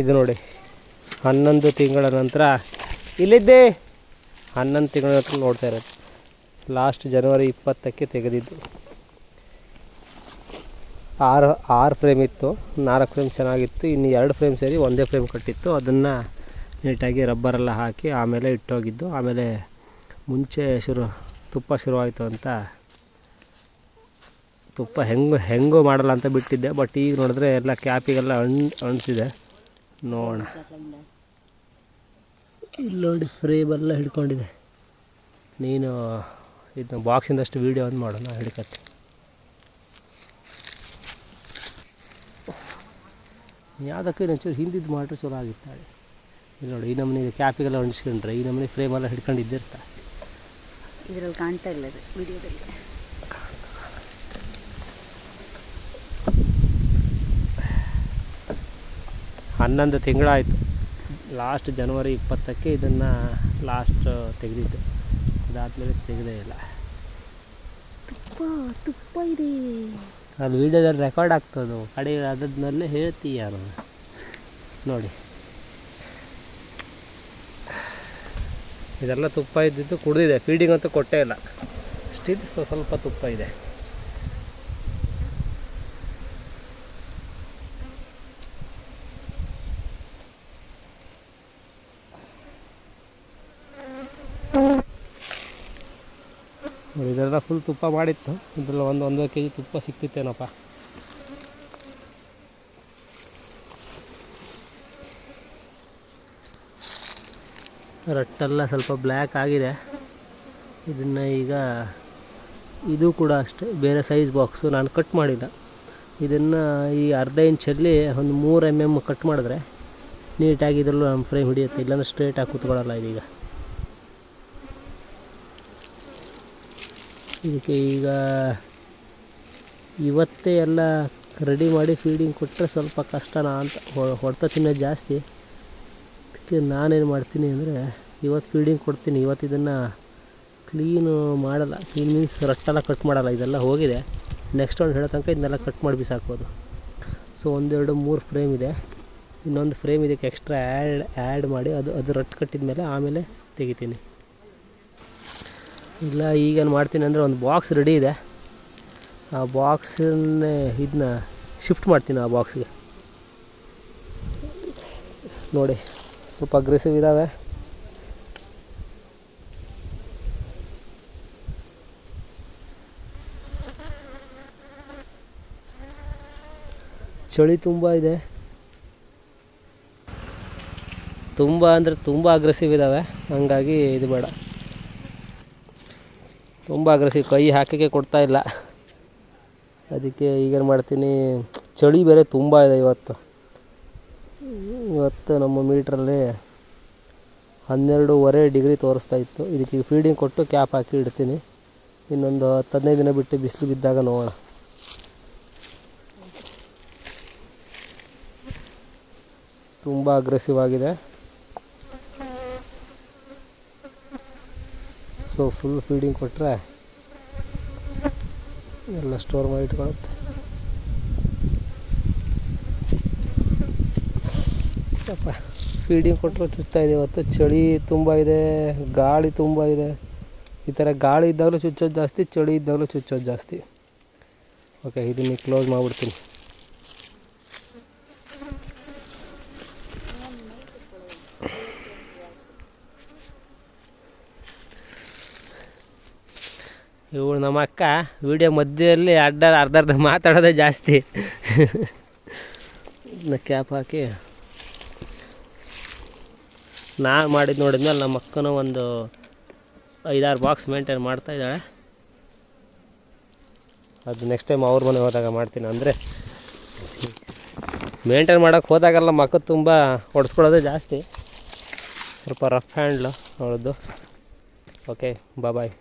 ಇದು ನೋಡಿ. ಹನ್ನೊಂದು ತಿಂಗಳ ನಂತರ ಇಲ್ಲಿದ್ದೆ. ಹನ್ನೊಂದು ತಿಂಗಳ ನಂತರ ನೋಡ್ತಾ ಇರೋದು. ಲಾಸ್ಟ್ ಜನವರಿ ಇಪ್ಪತ್ತಕ್ಕೆ ತೆಗೆದಿದ್ದು. ಆರು ಆರು ಫ್ರೇಮ್ ಇತ್ತು. ನಾಲ್ಕು ಫ್ರೇಮ್ ಚೆನ್ನಾಗಿತ್ತು. ಇನ್ನು ಎರಡು ಫ್ರೇಮ್ ಸೇರಿ ಒಂದೇ ಫ್ರೇಮ್ ಕಟ್ಟಿತ್ತು. ಅದನ್ನು ನೀಟಾಗಿ ರಬ್ಬರೆಲ್ಲ ಹಾಕಿ ಆಮೇಲೆ ಇಟ್ಟೋಗಿದ್ದು. ಆಮೇಲೆ ಮುಂಚೆ ಶುರು, ತುಪ್ಪ ಶುರುವಾಯಿತು ಅಂತ. ತುಪ್ಪ ಹೆಂಗೆ, ಹೆಂಗೋ ಮಾಡಲ್ಲ ಅಂತ ಬಿಟ್ಟಿದ್ದೆ. ಬಟ್ ಈಗ ನೋಡಿದ್ರೆ ಎಲ್ಲ ಕ್ಯಾಪಿಗೆಲ್ಲ ಅಣ್, ಅಣಿಸಿದೆ. ನೋಡೋಣ. ಇಲ್ಲಿ ನೋಡಿ ಫ್ರೇಮ್ ಎಲ್ಲ ಹಿಡ್ಕೊಂಡಿದೆ. ನೀನು ಇದನ್ನ ಬಾಕ್ಸಿಂದಷ್ಟು ವೀಡಿಯೋ ಒಂದು ಮಾಡೋಣ ಹಿಡ್ಕತ್ತೆ. ಯಾವುದಕ್ಕೆ ಒಂಚೂರು ಹಿಂದಿದ್ದು ಮಾಡ್ರೆ ಚಲೋ ಆಗಿರ್ತಾಳೆ. ಇಲ್ಲಿ ನೋಡಿ ಈ ನಮ್ಮನೆ ಕ್ಯಾಪಿಗೆಲ್ಲ ಹೊಂದಿಸ್ಕೊಂಡ್ರೆ ಈ ನಮ್ಮನೆ ಫ್ರೇಮೆಲ್ಲ ಹಿಡ್ಕೊಂಡು ಇದ್ದಿರ್ತಾ ಇದರಲ್ಲಿ ಕಾಣ್ತಾ ಇಲ್ಲ ವಿಡಿಯೋದಲ್ಲಿ ಹನ್ನೊಂದು ತಿಂಗಳಾಯಿತು. ಲಾಸ್ಟ್ ಜನವರಿ ಇಪ್ಪತ್ತಕ್ಕೆ ಇದನ್ನು ಲಾಸ್ಟ್ ತೆಗೆದಿದ್ದು. ಅದಾದಮೇಲೆ ತೆಗೆದೇ ಇಲ್ಲ. ತುಪ್ಪ ತುಪ್ಪ ಇದೆ. ಅದು ವೀಡಿಯೋದಲ್ಲಿ ರೆಕಾರ್ಡ್ ಆಗ್ತದೆ. ಕಡೆ ಅದಾದ್ಮೇಲೆ ಹೇಳ್ತೀಯ ನಾನು. ನೋಡಿ. ಇದೆಲ್ಲ ತುಪ್ಪ ಇದ್ದಿದ್ದು ಕುಡಿದಿದೆ. ಫೀಡಿಂಗ್ ಅಂತೂ ಕೊಟ್ಟೇ ಇಲ್ಲ. ಸ್ಟಿಲ್ ಸ್ವಲ್ಪ ತುಪ್ಪ ಇದೆ. ಇದೆಲ್ಲ ಫುಲ್ ತುಪ್ಪ ಮಾಡಿತ್ತು. ಇದ್ರಲ್ಲಿ ಒಂದು ಒಂದೂವರೆ ಕೆ ಜಿ ತುಪ್ಪ ಸಿಕ್ತಿತ್ತೇನಪ್ಪ. ರಟ್ಟೆಲ್ಲ ಸ್ವಲ್ಪ ಬ್ಲ್ಯಾಕ್ ಆಗಿದೆ. ಇದನ್ನು ಈಗ ಇದು ಕೂಡ ಅಷ್ಟೇ, ಬೇರೆ ಸೈಜ್ ಬಾಕ್ಸು ನಾನು ಕಟ್ ಮಾಡಿಲ್ಲ. ಇದನ್ನು ಈ ಅರ್ಧ ಇಂಚಲ್ಲಿ ಒಂದು ಮೂರು ಎಂ ಎಂ ಕಟ್ ಮಾಡಿದ್ರೆ ನೀಟಾಗಿ ಇದರಲ್ಲೂ ನಮ್ಮ ಫ್ರೈ ಹಿಡಿಯುತ್ತೆ. ಇಲ್ಲಾಂದ್ರೆ ಸ್ಟ್ರೇಟಾಗಿ ಕೂತ್ಕೊಳ್ಳಲ್ಲ ಇದೀಗ. ಇದಕ್ಕೆ ಈಗ ಇವತ್ತೇ ಎಲ್ಲ ರೆಡಿ ಮಾಡಿ ಫೀಡಿಂಗ್ ಕೊಟ್ಟರೆ ಸ್ವಲ್ಪ ಕಷ್ಟನಾ ಅಂತ ಹೊಡೆತ ತಿನ್ನೋದು ಜಾಸ್ತಿ. ಅದಕ್ಕೆ ನಾನೇನು ಮಾಡ್ತೀನಿ ಅಂದರೆ ಇವತ್ತು ಫೀಡಿಂಗ್ ಕೊಡ್ತೀನಿ. ಇವತ್ತು ಇದನ್ನು ಕ್ಲೀನು ಮಾಡಲ್ಲ. ಕ್ಲೀನ್ ಮೀನ್ಸ್ ರಟ್ಟೆಲ್ಲ ಕಟ್ ಮಾಡಲ್ಲ. ಇದೆಲ್ಲ ಹೋಗಿದೆ. ನೆಕ್ಸ್ಟ್ ಒಂದು ಹೇಳೋ ತನಕ ಇದನ್ನೆಲ್ಲ ಕಟ್ ಮಾಡಿ ಬಿಸಾಕ್ಬೋದು. ಸೊ ಒಂದೆರಡು ಮೂರು ಫ್ರೇಮ್ ಇದೆ. ಇನ್ನೊಂದು ಫ್ರೇಮ್ ಇದಕ್ಕೆ ಎಕ್ಸ್ಟ್ರಾ ಆ್ಯಡ್ ಆ್ಯಡ್ ಮಾಡಿ ಅದು ಅದು ರಟ್ಟು ಕಟ್ಟಿದ ಮೇಲೆ ಆಮೇಲೆ ತೆಗಿತೀನಿ. ಇಲ್ಲ, ಈಗೇನು ಮಾಡ್ತೀನಿ ಅಂದರೆ ಒಂದು ಬಾಕ್ಸ್ ರೆಡಿ ಇದೆ. ಆ ಬಾಕ್ಸನ್ನೇ ಇದನ್ನ ಶಿಫ್ಟ್ ಮಾಡ್ತೀನಿ ಆ ಬಾಕ್ಸ್ಗೆ ನೋಡಿ, ಸ್ವಲ್ಪ ಅಗ್ರೆಸಿವ್ ಇದ್ದಾವೆ ಚಳಿ ತುಂಬ ಇದೆ. ತುಂಬ ಅಂದರೆ ತುಂಬ ಅಗ್ರೆಸಿವ್ ಇದ್ದಾವೆ ಹಂಗಾಗಿ ಇದು ಬೇಡ. ತುಂಬ ಅಗ್ರೆಸಿವ್ ಕೈ ಹಾಕೋಕ್ಕೆ ಕೊಡ್ತಾ ಇಲ್ಲ. ಅದಕ್ಕೆ ಈಗೇನು ಮಾಡ್ತೀನಿ, ಚಳಿ ಬೇರೆ ತುಂಬ ಇದೆ ಇವತ್ತು. ಇವತ್ತು ನಮ್ಮ ಮೀಟ್ರಲ್ಲಿ ಹನ್ನೆರಡೂವರೆ ಡಿಗ್ರಿ ತೋರಿಸ್ತಾ ಇತ್ತು. ಇದಕ್ಕೆ ಫೀಡಿಂಗ್ ಕೊಟ್ಟು ಕ್ಯಾಪ್ ಹಾಕಿ ಇಡ್ತೀನಿ. ಇನ್ನೊಂದು ಹತ್ತು ಹದಿನೈದು ದಿನ ಬಿಟ್ಟು ಬಿಸಿಲು ಬಿದ್ದಾಗ ನೋಡೋಣ. ತುಂಬ ಅಗ್ರೆಸಿವ್ ಆಗಿದೆ. ಸೊ ಫುಲ್ ಫೀಡಿಂಗ್ ಕೊಟ್ಟರೆ ಎಲ್ಲ ಸ್ಟೋರ್ ಮಾಡಿ ಇಟ್ಕೊಳುತ್ತೆ. ಫೀಡಿಂಗ್ ಕೊಟ್ಟರು ಚುಚ್ತಾ ಇದೆ ಇವತ್ತು. ಚಳಿ ತುಂಬ ಇದೆ, ಗಾಳಿ ತುಂಬ ಇದೆ. ಈ ಥರ ಗಾಳಿ ಇದ್ದಾಗಲೂ ಚುಚ್ಚೋದು ಜಾಸ್ತಿ, ಚಳಿ ಇದ್ದಾಗಲೂ ಚುಚ್ಚೋದು ಜಾಸ್ತಿ. ಓಕೆ ಇದನ್ನು ಕ್ಲೋಸ್ ಮಾಡಿಬಿಡ್ತೀನಿ. ಇವಳು ನಮ್ಮ ಅಕ್ಕ. ವಿಡಿಯೋ ಮಧ್ಯದಲ್ಲಿ ಅಡ್ಡ ಅರ್ಧ ಅರ್ಧ ಮಾತಾಡೋದೇ ಜಾಸ್ತಿ. ಕ್ಯಾಪ್ ಹಾಕಿ. ನಾನು ಮಾಡಿದ್ದು ನೋಡಿದ್ಮೇಲೆ ನಮ್ಮ ಅಕ್ಕನೂ ಒಂದು ಐದಾರು ಬಾಕ್ಸ್ ಮೇಂಟೈನ್ ಮಾಡ್ತಾ ಇದ್ದಾಳೆ. ಅದು ನೆಕ್ಸ್ಟ್ ಟೈಮ್ ಅವ್ರ ಮನೆ ಹೋದಾಗ ಮಾಡ್ತೀನಿ. ಅಂದರೆ ಮೇಂಟೈನ್ ಮಾಡೋಕ್ಕೆ ಹೋದಾಗೆಲ್ಲ ಮಕ್ಕ ತುಂಬ ಹೊಡೆಸ್ಕೊಳ್ಳೋದೇ ಜಾಸ್ತಿ. ಸ್ವಲ್ಪ ರಫ್ ಹ್ಯಾಂಡ್ಲು ಅವಳದ್ದು ಓಕೆ ಬಾಯ್